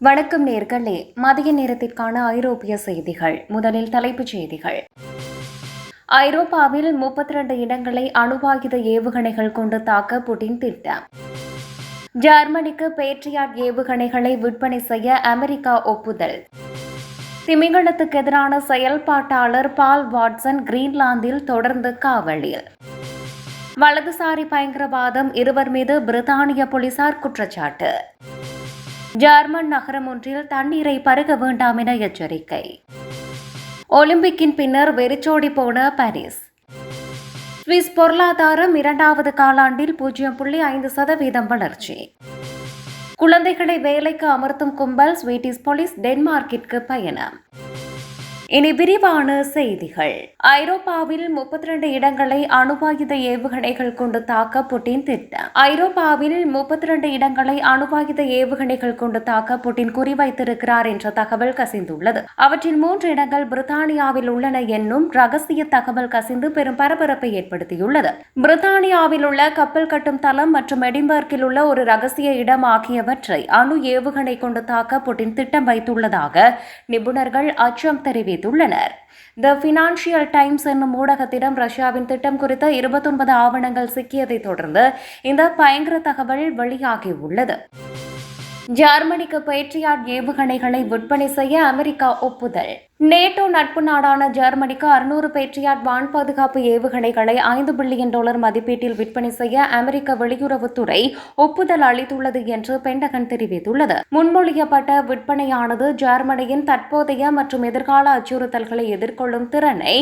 வணக்கம் நேர்களே. மதிய நேரத்திற்கான ஐரோப்பிய செய்திகள். முதலில் தலைப்புச் செய்திகள். ஐரோப்பாவில் முப்பத்தி ரெண்டு இடங்களை அணுவாயுத ஏவுகணைகள் கொண்டு தாக்க புட்டின் திட்டம். ஜெர்மனிக்கு பேட்ரியாட் ஏவுகணைகளை விற்பனை செய்ய அமெரிக்கா ஒப்புதல். திமிங்கலத்துக்கு எதிரான செயல்பாட்டாளர் பால் வாட்சன் கிரீன்லாந்தில் தொடர்ந்து காவலில். வலதுசாரி பயங்கரவாதம் இருவர் மீது பிரித்தானிய போலீசார் குற்றச்சாட்டு. ஜெர்மன் நகரம் ஒன்றில் தண்ணீரை பருக வேண்டாம் என எச்சரிக்கை. ஒலிம்பிக்கின் பின்னர் வெறிச்சோடி போன பாரிஸ். சுவிஸ் பொருளாதாரம் இரண்டாவது காலாண்டில் பூஜ்ஜியம் புள்ளி ஐந்து சதவீதம் வளர்ச்சி. குழந்தைகளை வேலைக்கு அமர்த்தும் கும்பல் ஸ்வீட்டிஸ் போலீஸ் டென்மார்க்கிற்கு பயணம். இனி விரிவான செய்திகள். ஐரோப்பாவில் முப்பத்தி ரெண்டு இடங்களை அணுவாயுத ஏவுகணைகள் கொண்டு தாக்க புட்டின் திட்டம். ஐரோப்பாவில் முப்பத்தி ரெண்டு இடங்களை அணுவாயுத ஏவுகணைகள் கொண்டு தாக்க புட்டின் குறிவைத்திருக்கிறார் என்ற தகவல் கசிந்துள்ளது. அவற்றில் மூன்று இடங்கள் பிரித்தானியாவில் உள்ளன என்னும் ரகசிய தகவல் கசிந்து பெரும் பரபரப்பை ஏற்படுத்தியுள்ளது. பிரித்தானியாவில் உள்ள கப்பல் கட்டும் தளம் மற்றும் எடின்பர்க்கில் உள்ள ஒரு ரகசிய இடம் ஆகியவற்றை அணு ஏவுகணை கொண்டு தாக்க புட்டின் திட்டம் வைத்துள்ளதாக நிபுணர்கள் அச்சம் தெரிவித்துள்ளனர் த பினான்சியல் டைம்ஸ் என்னும் ஊடகத்திடம் ரஷ்யாவின் திட்டம் குறித்த இருபத்தொன்பது ஆவணங்கள் சிக்கியதைத் தொடர்ந்து இந்த பயங்கர தகவல் வெளியாகியுள்ளது. ஜெர்மனிக்கு பேட்ரியாட் ஏவுகணைகளை விற்பனை செய்ய அமெரிக்கா ஒப்புதல். நேட்டோ நட்பு நாடான ஜெர்மனிக்கு அறுநூறு பேட்ரியாட் வான் பாதுகாப்பு ஏவுகணைகளை ஐந்து பில்லியன் டாலர் மதிப்பீட்டில் விற்பனை செய்ய அமெரிக்க வெளியுறவுத்துறை ஒப்புதல் அளித்துள்ளது என்று பென்டகன் தெரிவித்துள்ளது. முன்மொழியப்பட்ட விற்பனையானது ஜெர்மனியின் தற்போதைய மற்றும் எதிர்கால அச்சுறுத்தல்களை எதிர்கொள்ளும் திறனை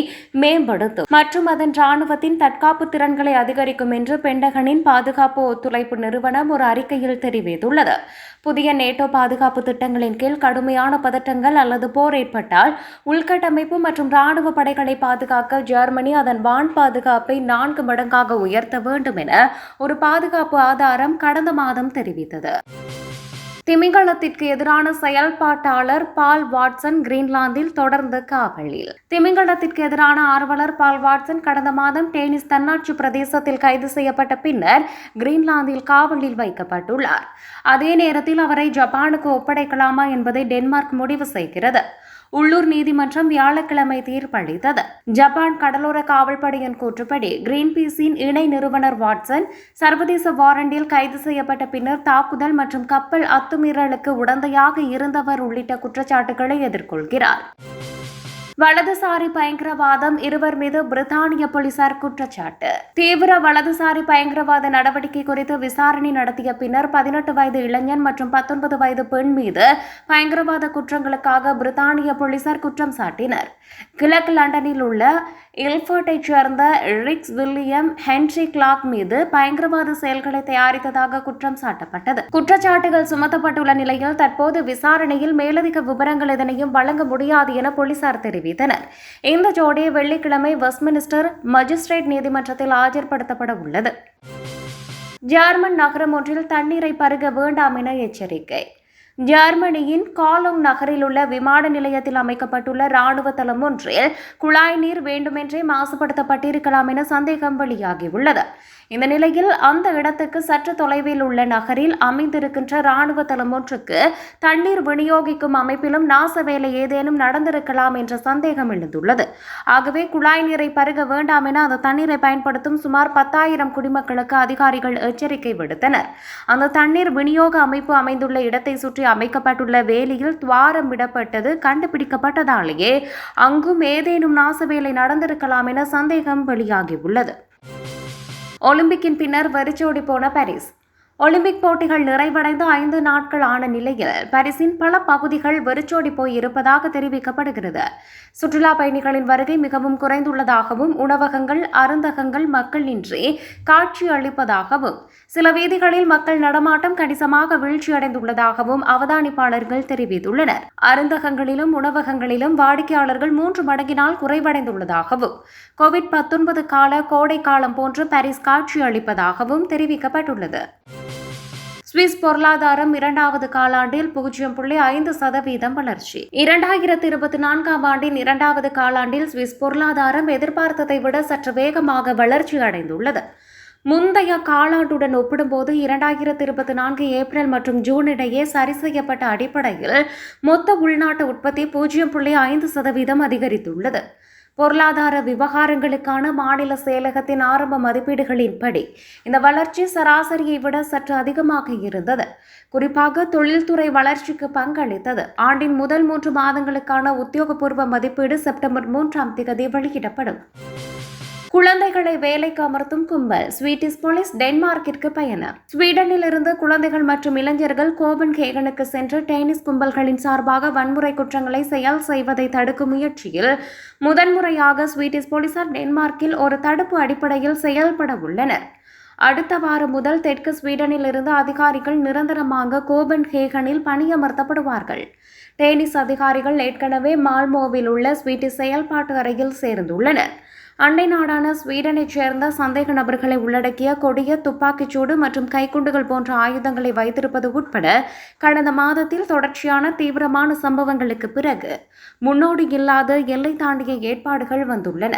மேம்படுத்தும். மற்றும் அதன் ராணுவத்தின் தற்காப்பு திறன்களை அதிகரிக்கும் என்று பென்டகனின் பாதுகாப்பு ஒத்துழைப்பு நிறுவனம் ஒரு அறிக்கையில் தெரிவித்துள்ளது. புதிய நேட்டோ பாதுகாப்பு திட்டங்களின் கீழ் கடுமையான பதட்டங்கள் அல்லது போர் ஏற்பட்டால் உள்கட்டமைப்பு மற்றும் ராணுவ படைகளை பாதுகாக்க ஜெர்மனி அதன் வான் பாதுகாப்பை நான்கு மடங்காக உயர்த்த வேண்டும் என ஒரு பாதுகாப்பு ஆதாரம் கடந்த மாதம் தெரிவித்தது. திமிங்கலத்திற்கு எதிரான செயல்பாட்டாளர் பால் வாட்சன் கிரீன்லாந்தில் தொடர்ந்து காவலில். திமிங்கலத்திற்கு எதிரான ஆர்வலர் பால் வாட்சன் கடந்த மாதம் டேனிஸ் தன்னாட்சி பிரதேசத்தில் கைது செய்யப்பட்ட பின்னர் கிரீன்லாந்தில் காவலில் வைக்கப்பட்டுள்ளார். அதே நேரத்தில் அவரை ஜப்பானுக்கு ஒப்படைக்கலாமா என்பதை டென்மார்க் முடிவு செய்கிறது. உள்ளூர் நீதிமன்றம் வியாழக்கிழமை தீர்ப்பளித்தது. ஜப்பான் கடலோர காவல்படையின் கூற்றுப்படி கிரீன்பீஸின் இணை நிறுவனர் வாட்சன் சர்வதேச வாரண்டில் கைது செய்யப்பட்ட பின்னர் தாக்குதல் மற்றும் கப்பல் அத்துமீறலுக்கு உடந்தையாக இருந்தவர் உள்ளிட்ட குற்றச்சாட்டுகளை எதிர்கொள்கிறார். வலதுசாரி பயங்கரவாதம் இருவர் மீது பிரித்தானிய போலீசார் குற்றச்சாட்டு. தீவிர வலதுசாரி பயங்கரவாத நடவடிக்கை குறித்து விசாரணை நடத்திய பின்னர் பதினெட்டு வயது இளைஞன் மற்றும் பத்தொன்பது வயது பெண் மீது பயங்கரவாத குற்றங்களுக்காக பிரித்தானிய போலீசார் குற்றம் சாட்டினர். கிழக்கு லண்டனில் உள்ள இல்ஃபர்ட்டைச் சேர்ந்த ரிக்ஸ் வில்லியம் ஹென்ரி கிளாக் மீது பயங்கரவாத செயல்களை தயாரித்ததாக குற்றம் சாட்டப்பட்டது. குற்றச்சாட்டுகள் சுமத்தப்பட்டுள்ள நிலையில் தற்போது விசாரணையில் மேலதிக விவரங்கள் எதனையும் வழங்க முடியாது என போலீசார் தெரிவித்தனர். இந்த ஜோடி வெள்ளிக்கிழமை வெஸ்ட்மினிஸ்டர் மஜிஸ்ட்ரேட் நீதிமன்றத்தில் ஆஜர்படுத்தப்பட உள்ளது ஜெர்மன் நகரம் ஒன்றில் தண்ணீரை பருக வேண்டாம் என எச்சரிக்கை. ஜெர்மனியின் காலோங் நகரில் உள்ள விமான நிலையத்தில் அமைக்கப்பட்டுள்ள ராணுவ தளம் ஒன்றில் குழாய் நீர் வேண்டுமென்றே மாசுபடுத்தப்பட்டிருக்கலாம் என சந்தேகம் வெளியாகியுள்ளது. இந்த நிலையில் அந்த இடத்துக்கு சற்று தொலைவில் உள்ள நகரில் அமைந்திருக்கின்ற ராணுவ தளம் ஒன்றுக்கு தண்ணீர் விநியோகிக்கும் அமைப்பிலும் நாச வேலை ஏதேனும் நடந்திருக்கலாம் என்ற சந்தேகம் எழுந்துள்ளது. ஆகவே குழாய் நீரை பருக வேண்டாம் என அந்த தண்ணீரை பயன்படுத்தும் சுமார் பத்தாயிரம் குடிமக்களுக்கு அதிகாரிகள் எச்சரிக்கை விடுத்தனர். அந்த தண்ணீர் விநியோக அமைப்பு அமைந்துள்ள இடத்தை சுற்றி அமைக்கப்பட்டுள்ள வேலியில் துவாரம் விடப்பட்டது கண்டுபிடிக்கப்பட்டதாலேயே அங்கும் ஏதேனும் நாசவேலை நடந்திருக்கலாம் என சந்தேகம் வெளியாகியுள்ளது. ஒலிம்பிக்கின் பின்னர் வெறிச்சோடி போன பாரிஸ். ஒலிம்பிக் போட்டிகள் நிறைவடைந்து ஐந்து நாட்கள் ஆன நிலையில் பாரிஸின் பல பகுதிகள் வெறிச்சோடி போய் இருப்பதாக தெரிவிக்கப்படுகிறது. சுற்றுலா பயணிகளின் வருகை மிகவும் குறைந்துள்ளதாகவும் உணவகங்கள் அருந்தகங்கள் மக்களின்றி காட்சி அளிப்பதாகவும் சில வீதிகளில் மக்கள் நடமாட்டம் கணிசமாக வீழ்ச்சியடைந்துள்ளதாகவும் அவதானிப்பாளர்கள் தெரிவித்துள்ளனர். அருந்தகங்களிலும் உணவகங்களிலும் வாடிக்கையாளர்கள் மூன்று மடங்கினால் குறைவடைந்துள்ளதாகவும் கோவிட் பத்தொன்பது கால கோடை காலம் போன்று பாரிஸ் காட்சி அளிப்பதாகவும் தெரிவிக்கப்பட்டுள்ளது. சுவிஸ் பொருளாதாரம் இரண்டாவது காலாண்டில் பூஜ்ஜியம் புள்ளி ஐந்து சதவீதம் வளர்ச்சி. இரண்டாயிரத்தி இருபத்தி நான்காம் ஆண்டின் இரண்டாவது காலாண்டில் சுவிஸ் பொருளாதாரம் எதிர்பார்த்ததை விட சற்று வேகமாக வளர்ச்சி அடைந்துள்ளது. முந்தைய காலாண்டுடன் ஒப்பிடும்போது இரண்டாயிரத்தி இருபத்தி நான்கு ஏப்ரல் மற்றும் ஜூன் இடையே சரி செய்யப்பட்ட அடிப்படையில் மொத்த உள்நாட்டு உற்பத்தி பூஜ்ஜியம் புள்ளி ஐந்து சதவீதம் அதிகரித்துள்ளது. பொருளாதார விவகாரங்களுக்கான மாநில செயலகத்தின் ஆரம்ப மதிப்பீடுகளின்படி இந்த வளர்ச்சி சராசரியை விட சற்று அதிகமாக இருந்தது. குறிப்பாக தொழில்துறை வளர்ச்சிக்கு பங்களித்தது. ஆண்டின் முதல் மூன்று மாதங்களுக்கான உத்தியோகபூர்வ மதிப்பீடு செப்டம்பர் மூன்றாம் தேதி வெளியிடப்படும். குழந்தைகளை வேலைக்கு அமர்த்தும் கும்பல் ஸ்வீடிஷ் போலீஸ் டென்மார்க்கிற்கு பயணம். ஸ்வீடனில் இருந்து குழந்தைகள் மற்றும் இளைஞர்கள் கோபன் ஹேகனுக்கு சென்று டென்னிஸ் கும்பல்களின் சார்பாக வன்முறை குற்றங்களை செயல் செய்வதை தடுக்கும் முயற்சியில் முதன்முறையாக ஸ்வீடிஷ் போலீசார் டென்மார்க்கில் ஒரு தடுப்பு அடிப்படையில் செயல்பட உள்ளனர். அடுத்த வாரம் முதல் தெற்கு ஸ்வீடனில் இருந்து அதிகாரிகள் நிரந்தரமாக கோபன் ஹேகனில் பணியமர்த்தப்படுவார்கள். டென்னிஸ் அதிகாரிகள் ஏற்கனவே மால்மோவில் உள்ள ஸ்வீடிஷ் செயல்பாட்டு அறையில் சேர்ந்துள்ளனர். அண்டை நாடான ஸ்வீடனைச் சேர்ந்த சந்தேக நபர்களை உள்ளடக்கிய கொடிய துப்பாக்கிச்சூடு மற்றும் கைக்குண்டுகள் போன்ற ஆயுதங்களை வைத்திருப்பது உட்பட கடந்த மாதத்தில் தொடர்ச்சியான தீவிரமான சம்பவங்களுக்கு பிறகு முன்னோடி இல்லாத எல்லை தாண்டிய ஏற்பாடுகள் வந்துள்ளன.